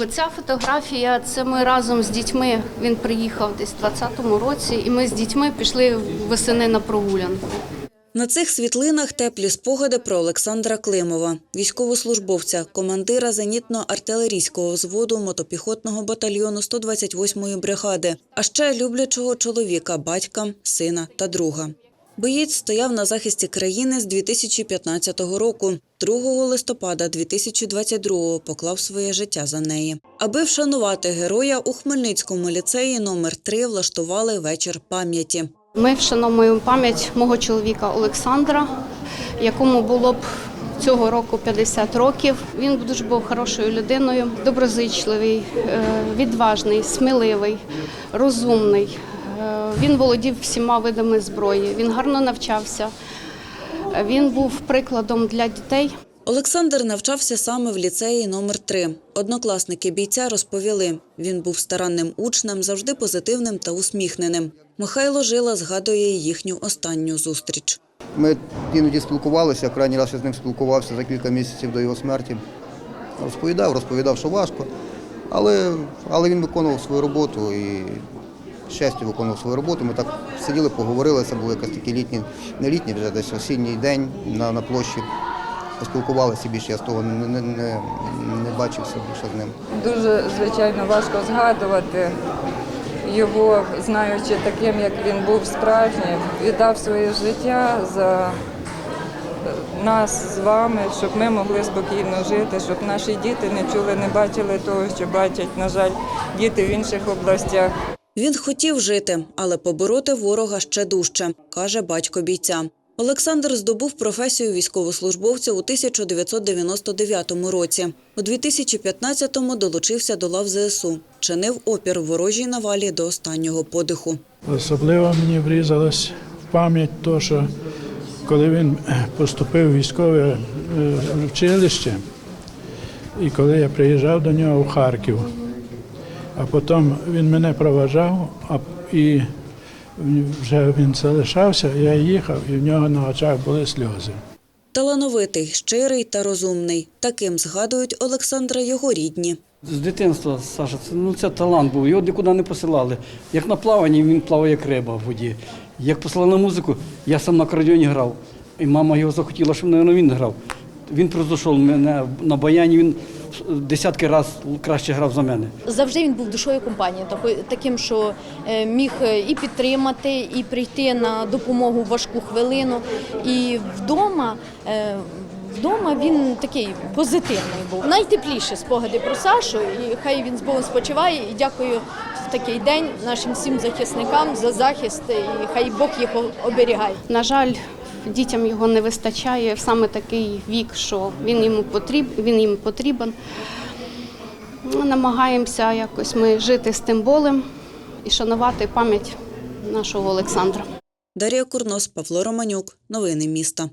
Оця фотографія це ми разом з дітьми. Він приїхав десь у 20-му році, і ми з дітьми пішли восени на прогулянку. На цих світлинах теплі спогади про Олександра Климова, військовослужбовця, командира зенітно-артилерійського взводу мотопіхотного батальйону 128-ї бригади, а ще люблячого чоловіка, батька, сина та друга. Боєць стояв на захисті країни з 2015 року. 2 листопада 2022 поклав своє життя за неї. Аби вшанувати героя, у Хмельницькому ліцеї номер 3 влаштували вечір пам'яті. Ми вшановуємо пам'ять мого чоловіка Олександра, якому було б цього року 50 років. Він дуже був хорошою людиною, доброзичливий, е, відважний, сміливий, розумний. Він володів всіма видами зброї. Він гарно навчався. Він був прикладом для дітей. Олександр навчався саме в ліцеї номер 3 Однокласники бійця розповіли, він був старанним учнем, завжди позитивним та усміхненим. Михайло Жила згадує їхню останню зустріч. Ми іноді спілкувалися, крайній раз я з ним спілкувався за кілька місяців до його смерті. Розповідав, розповідав, що важко, але, але він виконував свою роботу і щастя виконував свою роботу. Ми так сиділи, поговорили, це був якийсь такий літній, не літній, вже десь осінній день на, на площі. Поспілкувалися більше, я з того не, не, не, не бачився більше з ним. Дуже, звичайно, важко згадувати його, знаючи таким, як він був справжнім, віддав своє життя за нас з вами, щоб ми могли спокійно жити, щоб наші діти не чули, не бачили того, що бачать, на жаль, діти в інших областях. Він хотів жити, але побороти ворога ще дужче, каже батько бійця. Олександр здобув професію військовослужбовця у 1999 році. У 2015-му долучився до лав ЗСУ, чинив опір ворожій навалі до останнього подиху. Особливо мені врізалось в пам'ять то, що коли він поступив в військове е, училище, і коли я приїжджав до нього в Харків, а потім він мене проважав, а і вже він залишався, я їхав, і в нього на очах були сльози. Талановитий, щирий та розумний. Таким згадують Олександра його рідні. З дитинства, Саша, це, ну, це талант був, його нікуди не посилали. Як на плаванні, він плавав як риба в воді. Як послали на музику, я сам на акордіоні грав. І мама його захотіла, щоб він грав. Він пройшов мене на баяні, він десятки разів краще грав за мене. Завжди він був душою компанії, таким, що е, міг е, і підтримати, і прийти на допомогу в важку хвилину. І вдома, е, вдома він такий позитивний був. Найтепліші спогади про Сашу, і хай він з Богом спочиває. І дякую в такий день нашим всім захисникам за захист, і хай Бог їх оберігає. На жаль, дітям його не вистачає в саме такий вік, що він йому потріб, він їм потрібен. Ну, Намагаємося якось ми жити з тим болем і шанувати пам'ять нашого Олександра. Дар'я Курнос, Павло Романюк. Новини міста.